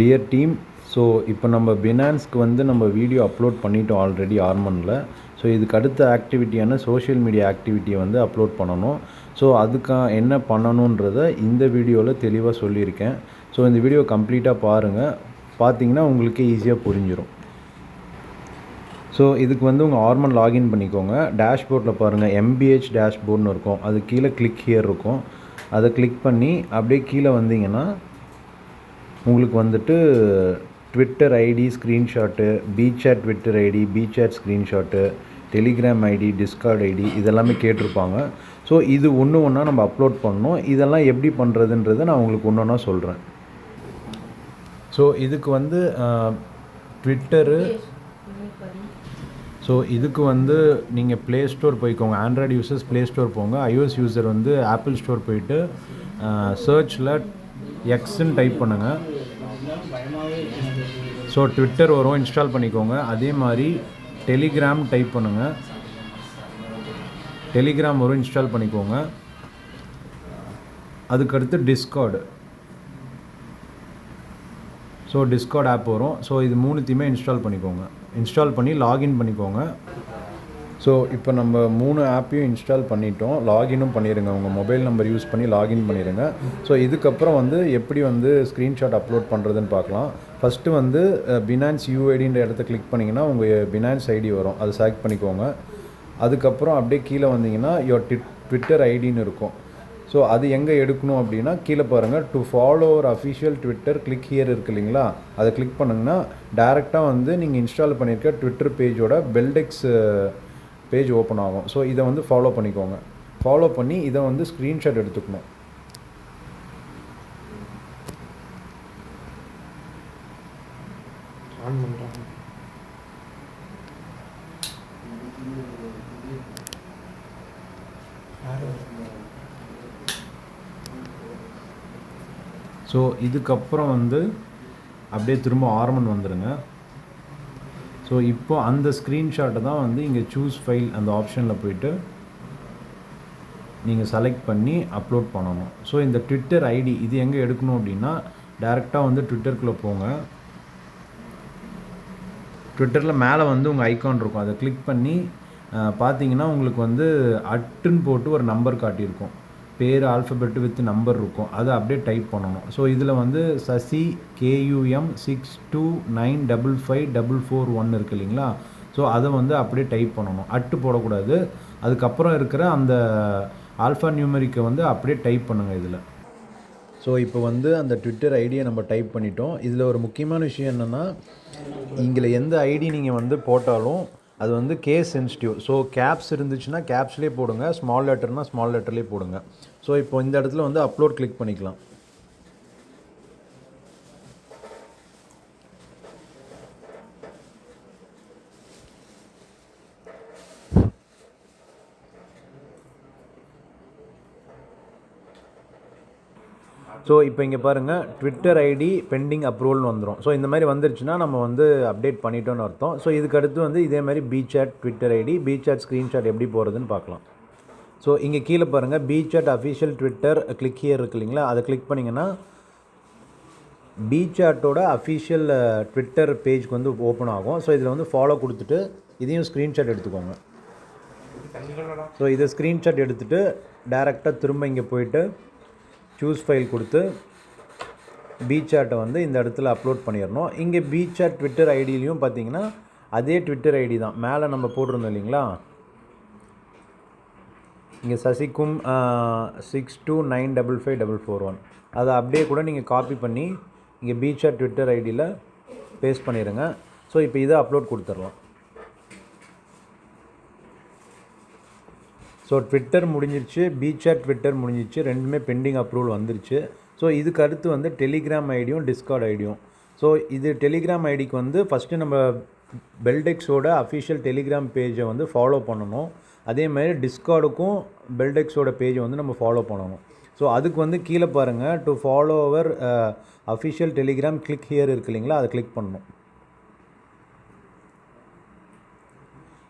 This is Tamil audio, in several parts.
டியர் டீம் ஸோ இப்போ நம்ம பினான்ஸ்க்கு வந்து நம்ம வீடியோ அப்லோட் பண்ணிட்டோம் ஆல்ரெடி ஆர்மனில் ஸோ இதுக்கு அடுத்த ஆக்டிவிட்டியான சோஷியல் மீடியா ஆக்டிவிட்டியை வந்து அப்லோட் பண்ணணும். ஸோ அதுக்காக என்ன பண்ணணுன்றத இந்த வீடியோவில் தெளிவாக சொல்லியிருக்கேன். ஸோ இந்த வீடியோ கம்ப்ளீட்டாக பாருங்கள் பார்த்தீங்கன்னா உங்களுக்கே ஈஸியாக புரிஞ்சிடும் ஸோ இதுக்கு வந்து உங்கள் ஆர்மன் லாகின் பண்ணிக்கோங்க. டேஷ்போர்ட்டில் பாருங்கள் எம்பிஹெச் டேஷ்போர்ட்னு இருக்கும். அது கீழே கிளிக் ஹியர் இருக்கும். அதை கிளிக் பண்ணி அப்படியே கீழே வந்தீங்கன்னா உங்களுக்கு வந்துட்டு Twitter ID screenshot Beechat Twitter ID Beechat screenshot Telegram ID Discord ID இதெல்லாமே கேட்டிருப்பாங்க. ஸோ இது ஒன்று ஒன்றா நம்ம அப்லோட் பண்ணணும். இதெல்லாம் எப்படி பண்ணுறதுன்றதை நான் உங்களுக்கு ஒன்று ஒன்றா சொல்கிறேன் ஸோ இதுக்கு வந்து ட்விட்டரு ஸோ இதுக்கு வந்து நீங்கள் ப்ளே ஸ்டோர் போய்க்கோங்க. ஆண்ட்ராய்டு யூசர்ஸ் ப்ளே ஸ்டோர் போங்க. ஐஓஎஸ் யூசர் வந்து ஆப்பிள் ஸ்டோர் போயிட்டு சர்ச்சில் எக்ஸ்ன்னு டைப் பண்ணுங்கள் ஸோ ட்விட்டர் வரும் இன்ஸ்டால் பண்ணிக்கோங்க. அதே மாதிரி டெலிகிராம் டைப் பண்ணுங்கள் டெலிகிராம் வரும் இன்ஸ்டால் பண்ணிக்கோங்க. அதுக்கடுத்து டிஸ்கார்டு ஸோ டிஸ்கார்ட் ஆப் வரும். ஸோ இது மூணுத்தையுமே இன்ஸ்டால் பண்ணிக்கோங்க. இன்ஸ்டால் பண்ணி லாகின் பண்ணிக்கோங்க. ஸோ இப்போ நம்ம மூணு ஆப்பையும் இன்ஸ்டால் பண்ணிட்டோம். லாகினும் பண்ணிடுங்க உங்கள் மொபைல் நம்பர் யூஸ் பண்ணி லாகின் பண்ணிடுங்க ஸோ இதுக்கப்புறம் வந்து எப்படி வந்து ஸ்க்ரீன்ஷாட் அப்லோட் பண்ணுறதுன்னு பார்க்கலாம். ஃபஸ்ட்டு வந்து பினான்ஸ் யூஐடின்ற இடத்த கிளிக் பண்ணிங்கன்னா உங்கள் பினான்ஸ் ஐடி வரும். அதை செலக்ட் பண்ணிக்கோங்க. அதுக்கப்புறம் அப்படியே கீழே வந்தீங்கன்னா யோர் ட்விட் ட்விட்டர் ஐடின்னு இருக்கும். ஸோ அது எங்கே எடுக்கணும் அப்படின்னா கீழே பாருங்கள் டு ஃபாலோ ஒரு அஃபிஷியல் ட்விட்டர் கிளிக் ஹியர் இருக்கு இல்லைங்களா? அதை கிளிக் பண்ணுங்கன்னா டேரெக்டாக வந்து நீங்கள் இன்ஸ்டால் பண்ணியிருக்க ட்விட்டர் பேஜோட பெல்டெக்ஸ் பேஜ் ஓப்பன் ஆகும். ஸோ இதை வந்து ஃபாலோ பண்ணிக்கோங்க. ஃபாலோ பண்ணி இதை வந்து ஸ்க்ரீன்ஷாட் எடுத்துக்கணும். ஸோ இதுக்கப்புறம் வந்து அப்படியே திரும்ப ஆர்மன் வந்துடுங்க ஸோ இப்போ அந்த ஸ்க்ரீன்ஷாட்டை தான் வந்து இங்கே சூஸ் ஃபைல் அந்த ஆப்ஷனில் போயிட்டு நீங்கள் செலக்ட் பண்ணி அப்லோட் பண்ணணும். ஸோ இந்த ட்விட்டர் ஐடி இது எங்கே எடுக்கணும் அப்படின்னா டேரெக்டாக வந்து ட்விட்டருக்குள்ளே போங்க. ட்விட்டரில் மேலே வந்து உங்கள் ஐக்கான் இருக்கும். அதை கிளிக் பண்ணி பார்த்தீங்கன்னா உங்களுக்கு வந்து அட்டுன்னு போட்டு ஒரு நம்பர் காட்டியிருக்கும். பேர் ஆல்ஃபபெட் வித் நம்பர் இருக்கும். அதை அப்படியே டைப் பண்ணணும். ஸோ இதில் வந்து Sasi K U M six two nine double five double four one இருக்கு இல்லைங்களா? ஸோ அதை வந்து அப்படியே டைப் பண்ணணும். அட்டு போடக்கூடாது. அதுக்கப்புறம் இருக்கிற அந்த ஆல்ஃபா நியூமரிக்கை வந்து அப்படியே டைப் பண்ணுங்கள் இதில். ஸோ இப்போ வந்து அந்த ட்விட்டர் ஐடியை நம்ம டைப் பண்ணிட்டோம். இதில் ஒரு முக்கியமான விஷயம் என்னென்னா இங்கே எந்த ஐடி நீங்கள் வந்து போட்டாலும் அது வந்து கேஸ் சென்சிட்டிவ் ஸோ கேப்ஸ் இருந்துச்சுன்னா கேப்ஸ்லேயே போடுங்க. ஸ்மால் லெட்டர்னால் ஸ்மால் லெட்டர்லேயே போடுங்க. ஸோ இப்போ இந்த இடத்துல வந்து அப்லோட் கிளிக் பண்ணிக்கலாம். ஸோ இப்போ இங்கே பாருங்கள் ட்விட்டர் ஐடி பெண்டிங் அப்ரூவல்னு வந்துடும் ஸோ இந்த மாதிரி வந்துருச்சுன்னா நம்ம வந்து அப்டேட் பண்ணிட்டோம்னு அர்த்தம். ஸோ இதுக்கு அடுத்து வந்து இதே மாதிரி Beechat Twitter ID Beechat screenshot எப்படி போகிறதுன்னு பார்க்கலாம். ஸோ இங்கே கீழே பாருங்கள் Beechat official Twitter click here இருக்கு இல்லைங்களா? அதை கிளிக் பண்ணிங்கன்னா பீச்சாட்டோட அஃபிஷியல் ட்விட்டர் பேஜ்க்கு வந்து ஓப்பன் ஆகும். ஸோ இதில் வந்து ஃபாலோ கொடுத்துட்டு இதையும் ஸ்க்ரீன்ஷாட் எடுத்துக்கோங்க. ஸோ இதை ஸ்க்ரீன்ஷாட் எடுத்துகிட்டு டேரெக்டாக திரும்ப இங்கே போயிட்டு சூஸ் ஃபைல் கொடுத்து பீச்சாட்டை வந்து இந்த இடத்துல அப்லோட் பண்ணிடணும். இங்கே பீச்சாட் ட்விட்டர் ஐடியிலையும் பார்த்தீங்கன்னா அதே ட்விட்டர் ஐடி தான். மேலே நம்ம போட்டிருந்தோம் இல்லைங்களா? இங்கே சசிக்கும் six two nine double five double four one அதை அப்படியே கூட நீங்கள் காப்பி பண்ணி இங்கே பீச்சாட் ட்விட்டர் ஐடியில் பேஸ்ட் பண்ணிடுங்க. ஸோ இப்போ இதை அப்லோட் கொடுத்துடலாம். ஸோ ட்விட்டர் முடிஞ்சிருச்சு பீச்சாட் ட்விட்டர் முடிஞ்சிருச்சு ரெண்டுமே பெண்டிங் அப்ரூவல் வந்துருச்சு. ஸோ இதுக்கு அடுத்து வந்து டெலிகிராம் ஐடியும் டிஸ்கார்ட் ஐடியும். ஸோ இது டெலிகிராம் ஐடிக்கு வந்து ஃபஸ்ட்டு நம்ம பெல்டெக்ஸோட அஃபிஷியல் டெலிகிராம் பேஜை வந்து ஃபாலோ பண்ணணும். அதே மாதிரி டிஸ்கார்டுக்கும் பெல்டெக்ஸோட பேஜை வந்து நம்ம ஃபாலோ பண்ணணும். ஸோ அதுக்கு வந்து கீழே பாருங்கள் to follow our official Telegram click here இருக்கு இல்லைங்களா அதை கிளிக் பண்ணணும்.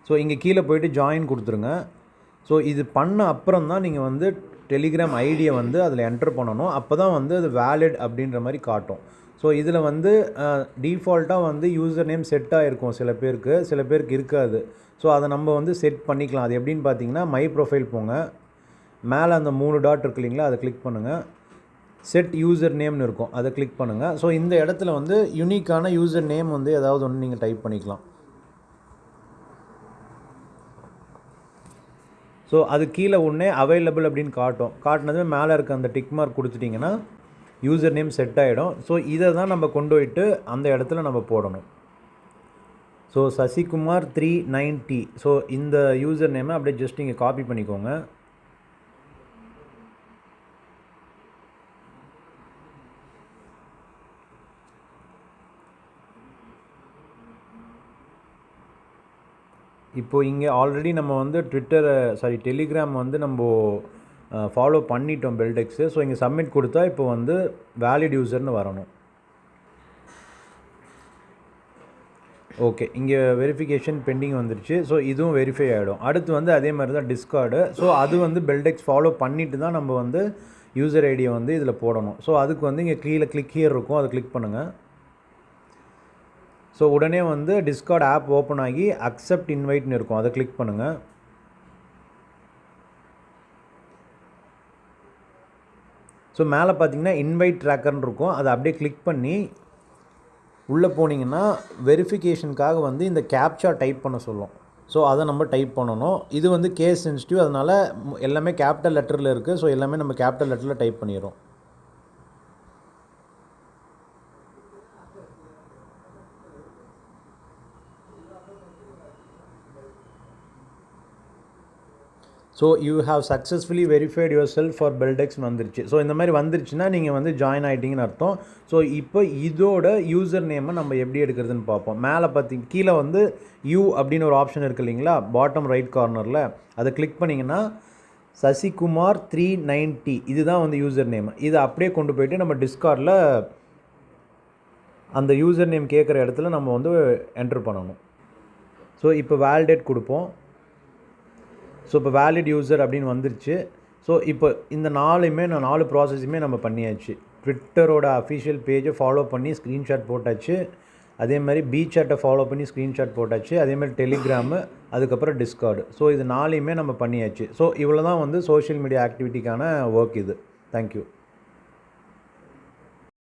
ஸோ இங்கே கீழே போயிட்டு ஜாயின் கொடுத்துருங்க. ஸோ இது பண்ண அப்புறம் தான் நீங்கள் வந்து டெலிகிராம் ஐடியை வந்து அதில் என்டர் பண்ணணும். அப்போ தான் வந்து அது வேலிட் அப்படின்ற மாதிரி காட்டும். ஸோ இதில் வந்து டிஃபால்ட்டாக வந்து யூசர் நேம் செட் ஆகிருக்கும் சில பேருக்கு. சில பேருக்கு இருக்காது. ஸோ அதை நம்ம வந்து செட் பண்ணிக்கலாம். அது எப்படின்னு பார்த்தீங்கன்னா மை ப்ரொஃபைல் போங்க. மேலே அந்த மூணு டாட் இருக்கு இல்லைங்களா அதை கிளிக் பண்ணுங்கள் செட் யூசர் நேம்னு இருக்கும். அதை கிளிக் பண்ணுங்கள் ஸோ இந்த இடத்துல வந்து யூனிக்கான யூசர் நேம் வந்து ஏதாவது ஒன்று நீங்கள் டைப் பண்ணிக்கலாம். ஸோ அது கீழே ஒன்றே அவைலபிள் அப்படின்னு காட்டும். காட்டினது மேலே இருக்க அந்த டிக் மார்க் கொடுத்துட்டிங்கன்னா யூசர் நேம் செட் ஆகிடும் ஸோ இதை தான் நம்ம கொண்டு போயிட்டு அந்த இடத்துல நம்ம போடணும். So Sasikumar three ninety so இந்த யூசர் நேமை அப்படியே ஜஸ்ட் நீங்கள் காப்பி பண்ணிக்கோங்க. இப்போ இங்கே ஆல்ரெடி நம்ம வந்து ட்விட்டரை சாரி டெலிகிராம் வந்து நம்ம ஃபாலோ பண்ணிட்டோம் பெல்டெக்ஸு ஸோ இங்கே சப்மிட் கொடுத்தா இப்போ வந்து வேலிட் யூசர்னு வரணும். ஓகே இங்கே வெரிஃபிகேஷன் பெண்டிங் வந்துருச்சு. ஸோ இதுவும் வெரிஃபை ஆகிடும் அடுத்து வந்து அதே மாதிரி தான் டிஸ்கார்டு ஸோ அது வந்து பெல்டெக்ஸ் ஃபாலோ பண்ணிட்டு தான் நம்ம வந்து யூசர் ஐடியை வந்து இதில் போடணும். ஸோ அதுக்கு வந்து இங்கே கீழே கிளிக் ஹியர் இருக்கும். அதை கிளிக் பண்ணுங்கள் ஸோ உடனே வந்து டிஸ்கார்ட் ஆப் ஓப்பன் ஆகி அக்செப்ட் இன்வைட்னு இருக்கும். அதை கிளிக் பண்ணுங்கள் ஸோ மேலே பார்த்தீங்கன்னா இன்வைட் ட்ராக்கர்னு இருக்கும். அதை அப்படியே கிளிக் பண்ணி உள்ளே போனீங்கன்னா வெரிஃபிகேஷனுக்காக வந்து இந்த கேப்சா டைப் பண்ண சொல்லும். ஸோ அதை நம்ம டைப் பண்ணணும். இது வந்து கேஸ் சென்சிட்டிவ் அதனால் எல்லாமே கேபிட்டல் லெட்டரில் இருக்குது ஸோ எல்லாமே நம்ம கேபிட்டல் லெட்டரில் டைப் பண்ணிடுறோம். So you have successfully verified yourself for பெல்டெக்ஸ்னு வந்துருச்சு ஸோ இந்த மாதிரி வந்துருச்சுன்னா நீங்கள் வந்து ஜாயின் ஆகிட்டீங்கன்னு அர்த்தம். ஸோ இப்போ இதோட யூசர் நேமை நம்ம எப்படி எடுக்கிறதுன்னு பார்ப்போம். மேலே பார்த்தீங்க கீழே வந்து யூ அப்படின்னு ஒரு ஆப்ஷன் இருக்குது இல்லைங்களா? பாட்டம் ரைட் கார்னரில் அதை கிளிக் பண்ணிங்கன்னா சசிகுமார் த்ரீ நைன்ட்டி இதுதான் வந்து யூசர் நேம் இதை அப்படியே கொண்டு போயிட்டு நம்ம டிஸ்கார்டில் அந்த யூசர் நேம் கேட்குற இடத்துல நம்ம வந்து என்ட்ரு பண்ணணும். ஸோ இப்போ வேலிடேட் கொடுப்போம். ஸோ இப்போ வேலிட் யூசர் அப்படின்னு வந்துருச்சு. ஸோ இப்போ இந்த நாலுமே நான் நாலு ப்ராசஸுமே நம்ம பண்ணியாச்சு. ட்விட்டரோட அஃபிஷியல் பேஜை ஃபாலோ பண்ணி ஸ்க்ரீன்ஷாட் போட்டாச்சு. அதே மாதிரி பீச்சாட்டை ஃபாலோ பண்ணி ஸ்க்ரீன்ஷாட் போட்டாச்சு. அதே மாதிரி டெலிகிராமு அதுக்கப்புறம் டிஸ்கார்டு ஸோ இது நாளையுமே நம்ம பண்ணியாச்சு. ஸோ இவ்வளோ தான் வந்து சோஷியல் மீடியா ஆக்டிவிட்டிக்கான ஒர்க் இது. Thank you